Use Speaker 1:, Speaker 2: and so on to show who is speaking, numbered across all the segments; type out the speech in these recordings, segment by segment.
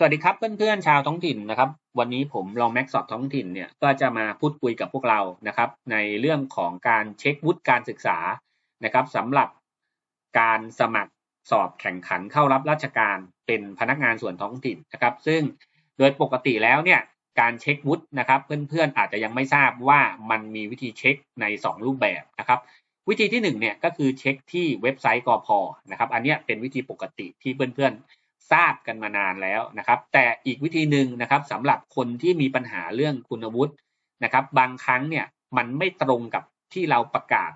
Speaker 1: สวัสดีครับเพื่อนๆชาวท้องถิ่นนะครับ วันนี้ผมลองแม็กสอบท้องถิ่นเนี่ยก็จะมาพูดคุยกับพวกเรานะครับ ในเรื่องของการเช็ควุฒิการศึกษานะครับสำหรับการสมัครสอบแข่งขันเข้ารับราชการเป็นพนักงานส่วนท้องถิ่นนะครับ ซึ่งโดยปกติแล้วเนี่ยการเช็ควุฒินะครับ เพื่อนๆอาจจะยังไม่ทราบว่ามันมีวิธีเช็คใน 2 รูปแบบนะครับวิธีที่1เนี่ยก็คือเช็คที่เว็บไซต์กอพนะครับอันนี้เป็นวิธีปกติที่เพื่อนๆ ทราบกันมานานแล้วนะครับ แต่อีกวิธีหนึ่งนะครับสำหรับคนที่มีปัญหาเรื่องคุณวุฒินะครับ บางครั้งเนี่ยมันไม่ตรงกับที่เราประกาศ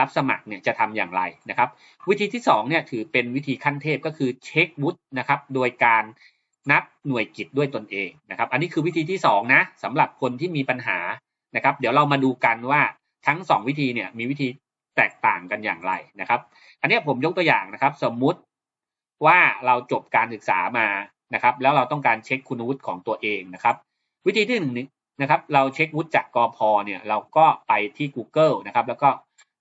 Speaker 1: รับสมัครเนี่ยจะทำอย่างไรนะครับ วิธีที่2เนี่ยถือเป็นวิธีขั้นเทพก็คือเช็ควุฒินะครับ โดยการนับหน่วยกิจด้วยตนเองนะครับ อันนี้คือวิธีที่2นะสำหรับคนที่มีปัญหานะครับ เดี๋ยวเรามาดูกันว่าทั้ง 2 วิธีเนี่ยมีวิธีแตกต่างกันอย่างไรนะครับ อันนี้ผมยกตัวอย่างนะครับ สมมุติ ว่าเราจบการศึกษามานะครับ แล้วเราต้องการเช็คคุณวุฒิของตัวเองนะครับ วิธีที่หนึ่งนะครับ เราเช็ควุฒิจากกพเนี่ยเราก็ไปที่ Google นะครับ แล้วก็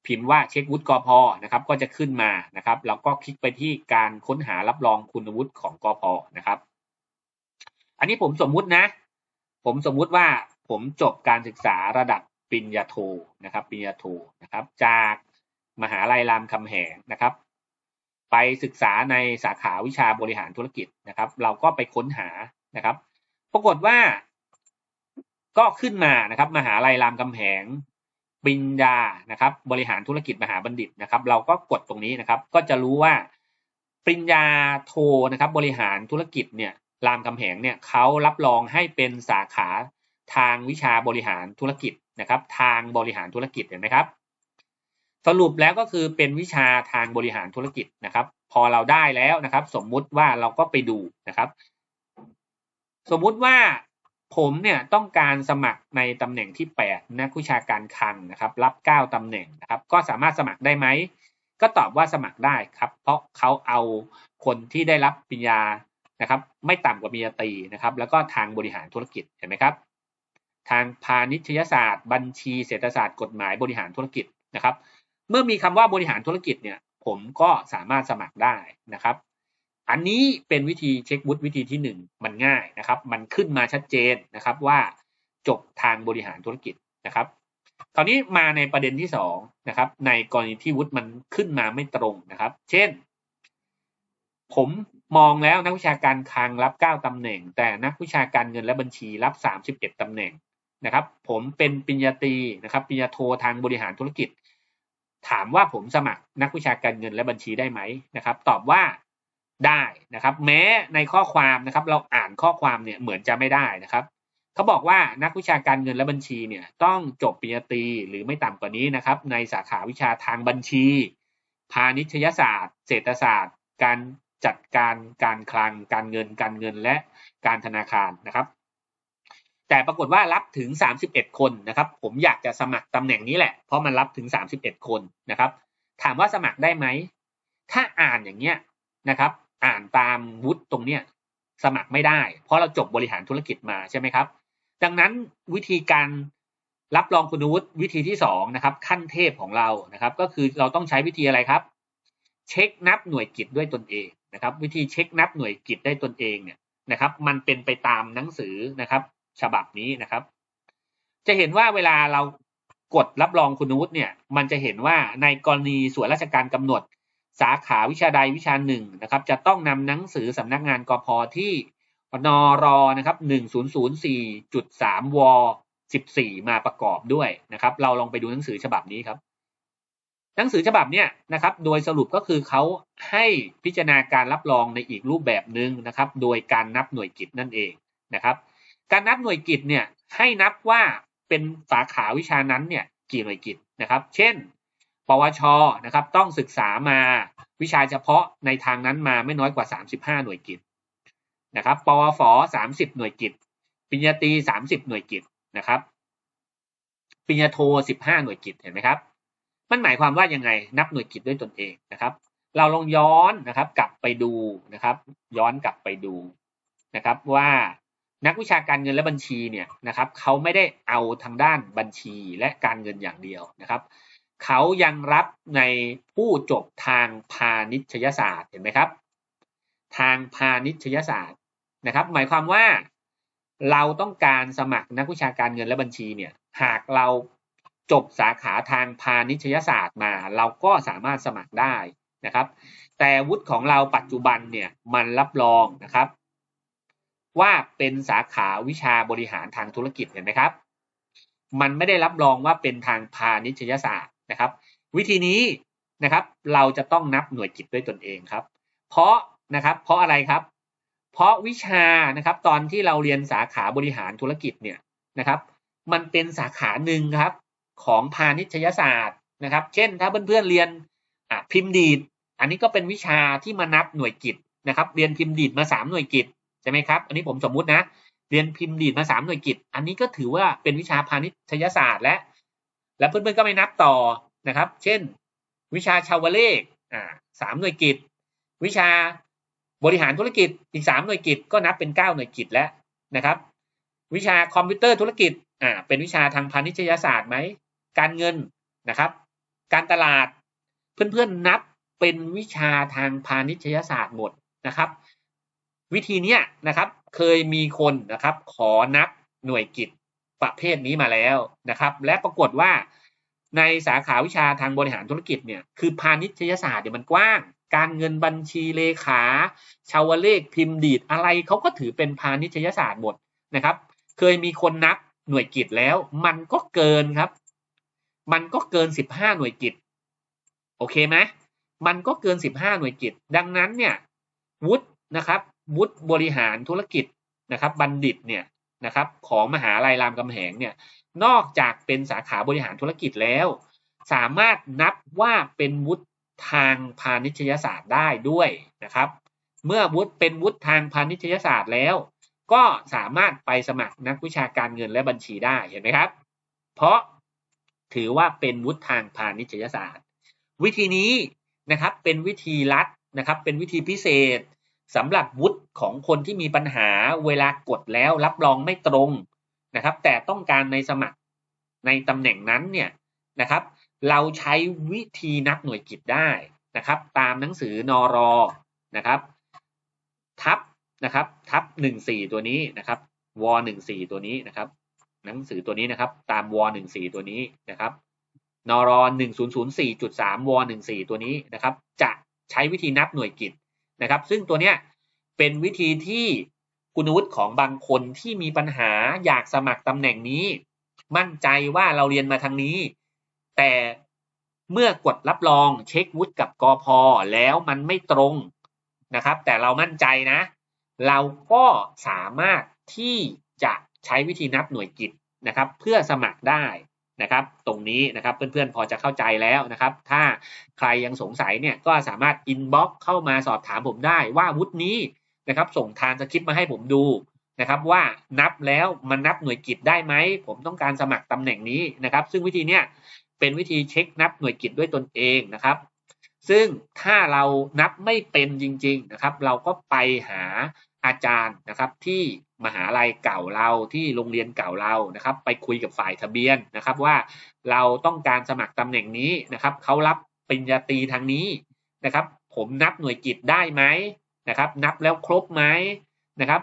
Speaker 1: พิมพ์ว่าเช็ควุฒิกพนะครับ ก็จะขึ้นมานะครับแล้วก็คลิกไปที่การค้นหารับรองคุณวุฒิของกพนะครับ อันนี้ผมสมมุตินะ ผมสมมุติว่าผมจบการศึกษาระดับปริญญาโทนะครับปริญญาโทนะครับ จากมหาลัยรามคำแหงนะครับ ไปศึกษาในสาขาวิชาบริหารธุรกิจนะครับ เราก็ไปค้นหานะครับ ปรากฏว่า ก็ขึ้นมานะครับ มหาลัยรามคำแหงปริญญานะครับ บริหารธุรกิจมหาบัณฑิตนะครับ เราก็กดตรงนี้นะครับ ก็จะรู้ว่าปริญญาโทนะครับ บริหารธุรกิจเนี่ยรามคำแหงเนี่ยเขารับรองให้เป็นสาขาทางวิชาบริหารธุรกิจนะครับ ทางบริหารธุรกิจเห็นไหมครับ สรุปแล้วก็คือเป็นวิชาทางบริหารธุรกิจนะครับ พอเราได้แล้วนะครับ สมมุติว่าเราก็ไปดูนะครับ สมมุติว่าผมเนี่ยต้องการสมัครในตำแหน่งที่8นักวิชาการคลังนะครับ รับ 9ตำแหน่งนะครับ ก็สามารถสมัครได้ไหมก็ตอบว่าสมัครได้ครับ เพราะเขาเอาคนที่ได้รับปริญญานะครับ ไม่ต่ำกว่าปริญญาตรีนะครับ แล้วก็ทางบริหารธุรกิจเห็นไหมครับ ทางพาณิชยศาสตร์ บัญชีเศรษฐศาสตร์กฎหมายบริหารธุรกิจนะครับ เมื่อมีคำว่าบริหารธุรกิจเนี่ยผมก็สามารถสมัครได้นะครับ อันนี้เป็นวิธีเช็ควุฒิวิธีที่ 1 มันง่ายนะครับ มันขึ้นมาชัดเจนนะครับว่าจบทางบริหารธุรกิจนะครับคราวนี้มาในประเด็นที่2นะครับ ในกรณีที่วุฒิมันขึ้นมาไม่ตรงนะครับ เช่น ผมมองแล้วนักวิชาการคลังรับ 9ตำแหน่ง แต่นักวิชาการเงินและบัญชีรับ 31ตำแหน่งนะครับ ผมเป็นปริญญาตรีนะครับปริญญาโททางบริหารธุรกิจ ถามว่าผมสมัครนักวิชาการเงินและบัญชีได้ไหมนะครับ ตอบว่าได้นะครับ แม้ในข้อความนะครับ เราอ่านข้อความเนี่ยเหมือนจะไม่ได้นะครับเขาบอกว่านักวิชาการเงินและบัญชีเนี่ยต้องจบปริญญาตรีหรือไม่ต่ำกว่านี้นะครับ ในสาขาวิชาทางบัญชี พาณิชยศาสตร์ เศรษฐศาสตร์ การจัดการการคลัง การเงินการเงินและการธนาคารนะครับ แต่ปรากฏว่ารับถึง 31 คนนะครับ ผมอยากจะสมัครตำแหน่งนี้แหละ เพราะมันรับถึง 31 คนนะครับ ถามว่าสมัครได้ไหม ถ้าอ่านอย่างเงี้ยนะครับ อ่านตามวุฒิตรงเนี้ยสมัครไม่ได้ เพราะเราจบบริหารธุรกิจมาใช่ไหมครับ ดังนั้นวิธีการรับรองคุณวุฒิวิธีที่2นะครับ ขั้นเทพของเรานะครับ ก็คือเราต้องใช้วิธีอะไรครับ เช็คนับหน่วยกิจด้วยตนเองนะครับ วิธีเช็คนับหน่วยกิจได้ตนเองเนี่ยนะครับ มันเป็นไปตามหนังสือนะครับ ฉบับนี้นะครับ จะเห็นว่าเวลาเรากดรับรองคุณวุฒิเนี่ย มันจะเห็นว่าในกรณีส่วนราชการกำหนด สาขาวิชาใดวิชาหนึ่งนะครับ จะต้องนำหนังสือสำนักงานกพที่นรนะครับหนึ่งศูนย์ศูนย์สี่จุดสามวสิบสี่มาประกอบด้วยนะครับ เราลองไปดูหนังสือฉบับนี้ครับ หนังสือฉบับเนี้ยนะครับ โดยสรุปก็คือเขาให้พิจารณาการรับรองในอีกรูปแบบหนึ่งนะครับ โดยการนับหน่วยกิจนั่นเองนะครับ การนับหน่วยกิจเนี่ยให้นับว่าเป็นสาขาวิชานั้นเนี่ยกี่หน่วยกิจนะครับ เช่น ปวชนะครับต้องศึกษามาวิชาเฉพาะในทางนั้นมาไม่น้อยกว่า 35 หน่วยกิจนะครับปวฝ30 หน่วยกิจปริญญาตรี30 หน่วยกิจนะครับปริญญาโท 15 หน่วยกิจเห็นไหมครับ มันหมายความว่ายังไงนับหน่วยกิจด้วยตนเองนะครับ เราลองย้อนนะครับกลับไปดูนะครับ ย้อนกลับไปดูนะครับว่า นักวิชาการเงินและบัญชีเนี่ยนะครับเขาไม่ได้เอาทางด้านบัญชีและการเงินอย่างเดียวนะครับเขายังรับในผู้จบทางพาณิชยศาสตร์เห็นไหมครับ ทางพาณิชยศาสตร์นะครับ หมายความว่าเราต้องการสมัครนักวิชาการเงินและบัญชีเนี่ยหากเราจบสาขาทางพาณิชยศาสตร์มา เราก็สามารถสมัครได้นะครับ แต่วุฒิของเราปัจจุบันเนี่ยมันรับรองนะครับ ว่าเป็นสาขาวิชาบริหารทางธุรกิจเห็นไหมครับ มันไม่ได้รับรองว่าเป็นทางพาณิชยศาสตร์นะครับ วิธีนี้นะครับ เราจะต้องนับหน่วยกิจด้วยตนเองครับ เพราะนะครับเพราะอะไรครับ เพราะวิชานะครับตอนที่เราเรียนสาขาบริหารธุรกิจเนี่ยนะครับ มันเป็นสาขาหนึ่งครับของพาณิชยศาสตร์นะครับ เช่นถ้าเพื่อนๆเรียนพิมพ์ดีด อันนี้ก็เป็นวิชาที่มานับหน่วยกิจนะครับ เรียนพิมพ์ดีดมาสามหน่วยกิจ ช่ไหมครับ อันนี้ผมสมมุตินะ เรียนพิมพ์ดีดมาสามหน่วยกิจ อันนี้ก็ถือว่าเป็นวิชาพาณิชยศาสตร์และ และเพื่อนๆก็ไม่นับต่อนะครับ เช่น วิชาชาวเลขอ่าสามหน่วยกิจ วิชาบริหารธุรกิจอีกสามหน่วยกิจก็นับเป็นเก้าหน่วยกิจแล้วนะครับ วิชาคอมพิวเตอร์ธุรกิจอ่าเป็นวิชาทางพาณิชยศาสตร์ไหมการเงินนะครับ การตลาดเพื่อนๆนับเป็นวิชาทางพาณิชยศาสตร์หมดนะครับ วิธีเนี้ยนะครับ เคยมีคนนะครับขอนับหน่วยกิจประเภทนี้มาแล้วนะครับ และปรากฏว่าในสาขาวิชาทางบริหารธุรกิจเนี่ยคือพาณิชยศาสตร์เนี่ยมันกว้าง การเงินบัญชีเลขา ชาวเลขพิมพ์ดีดอะไรเขาก็ถือเป็นพาณิชยศาสตร์หมดนะครับ เคยมีคนนับหน่วยกิจแล้ว มันก็เกินครับ มันก็เกินสิบห้าหน่วยกิจโอเคไหมมันก็เกินสิบห้าหน่วยกิจ ดังนั้นเนี่ยวุฒินะครับ วุฒิบริหารธุรกิจนะครับ บัณฑิตเนี่ยนะครับของมหาลัยรามคำแหงเนี่ยนอกจากเป็นสาขาบริหารธุรกิจแล้ว สามารถนับว่าเป็นวุฒิทางพาณิชยศาสตร์ได้ด้วยนะครับ เมื่อวุฒิเป็นวุฒิทางพาณิชยศาสตร์แล้ว ก็สามารถไปสมัครนักวิชาการเงินและบัญชีได้เห็นไหมครับ เพราะถือว่าเป็นวุฒิทางพาณิชยศาสตร์ วิธีนี้นะครับเป็นวิธีลัดนะครับ เป็นวิธีพิเศษ สำหรับวุฒิของคนที่มีปัญหาเวลากดแล้วรับรองไม่ตรงนะครับ แต่ต้องการในสมัครในตำแหน่งนั้นเนี่ยนะครับ เราใช้วิธีนับหน่วยกิจได้นะครับ ตามหนังสือนอรอนะครับ ทับนะครับทับหนึ่งสี่ตัวนี้นะครับวหนึ่งสี่ตัวนี้นะครับ หนังสือตัวนี้นะครับ ตามวหนึ่งสี่ตัวนี้นะครับนรหนึ่งศูนย์ศูนย์สี่จุดสามวหนึ่งสี่ตัวนี้นะครับ จะใช้วิธีนับหน่วยกิจ นะครับ ซึ่งตัวเนี้ยเป็นวิธีที่คุณวุฒิของบางคนที่มีปัญหาอยากสมัครตำแหน่งนี้ มั่นใจว่าเราเรียนมาทางนี้ แต่เมื่อกดรับรองเช็ควุฒิกับกอพอแล้วมันไม่ตรงนะครับ แต่เรามั่นใจนะ เราก็สามารถที่จะใช้วิธีนับหน่วยกิจนะครับ เพื่อสมัครได้ นะครับ ตรงนี้นะครับเพื่อนๆพอจะเข้าใจแล้วนะครับ ถ้าใครยังสงสัยเนี่ยก็สามารถอินบ็อกเข้ามาสอบถามผมได้ว่าวุฒินี้นะครับส่งทานสคริปต์มาให้ผมดูนะครับว่านับแล้วมันนับหน่วยกิจได้ไหม ผมต้องการสมัครตำแหน่งนี้นะครับ ซึ่งวิธีเนี้ยเป็นวิธีเช็คนับหน่วยกิจด้วยตนเองนะครับ ซึ่งถ้าเรานับไม่เป็นจริง ๆนะครับ เราก็ไปหา อาจารย์นะครับที่มหาลัยเก่าเราที่โรงเรียนเก่าเรานะครับ ไปคุยกับฝ่ายทะเบียนนะครับว่าเราต้องการสมัครตำแหน่งนี้นะครับเขารับปริญญาตรีทางนี้นะครับ ผมนับหน่วยกิจได้ไหมนะครับ นับแล้วครบไหมนะครับ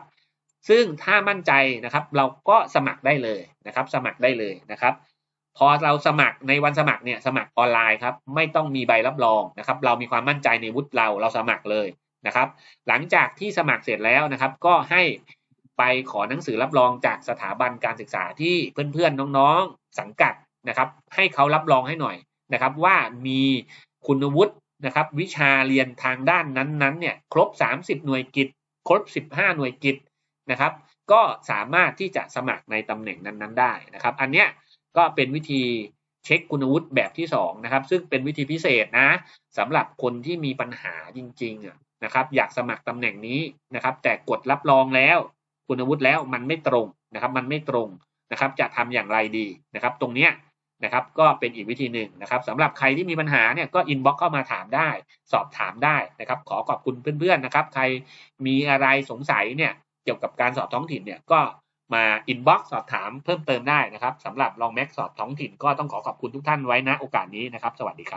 Speaker 1: ซึ่งถ้ามั่นใจนะครับ เราก็สมัครได้เลยนะครับ สมัครได้เลยนะครับพอเราสมัครในวันสมัครเนี่ยสมัครออนไลน์ครับไม่ต้องมีใบรับรองนะครับ เรามีความมั่นใจในวุฒิเราเราสมัครเลย นะครับ หลังจากที่สมัครเสร็จแล้วนะครับ ก็ให้ไปขอหนังสือรับรองจากสถาบันการศึกษาที่เพื่อนๆน้องๆสังกัดนะครับ ให้เขารับรองให้หน่อยนะครับ ว่ามีคุณวุฒินะครับ วิชาเรียนทางด้านนั้นๆเนี่ยครบ 30 หน่วยกิจ ครบ 15 หน่วยกิจนะครับ ก็สามารถที่จะสมัครในตำแหน่งนั้นๆ ได้นะครับ อันเนี้ยก็เป็นวิธีเช็คคุณวุฒิแบบที่2นะครับ ซึ่งเป็นวิธีพิเศษนะสำหรับคนที่มีปัญหาจริงๆ นะครับ อยากสมัครตำแหน่งนี้นะครับ แต่กดรับรองแล้ว คุณวุฒิแล้วมันไม่ตรงนะครับ มันไม่ตรงนะครับ จะทำอย่างไรดีนะครับ ตรงเนี้ยนะครับก็เป็นอีกวิธีหนึ่งนะครับสำหรับใครที่มีปัญหาเนี่ยก็อินบ็อกเข้ามาถามได้ สอบถามได้นะครับ ขอขอบคุณเพื่อนๆนะครับ ใครมีอะไรสงสัยเนี่ยเกี่ยวกับการสอบท้องถิ่นเนี่ยก็มาอินบ็อกสอบถามเพิ่มเติมได้นะครับสำหรับลองแม็กสอบท้องถิ่นก็ต้องขอขอบคุณทุกท่านไว้นะโอกาสนี้นะครับ สวัสดีครับ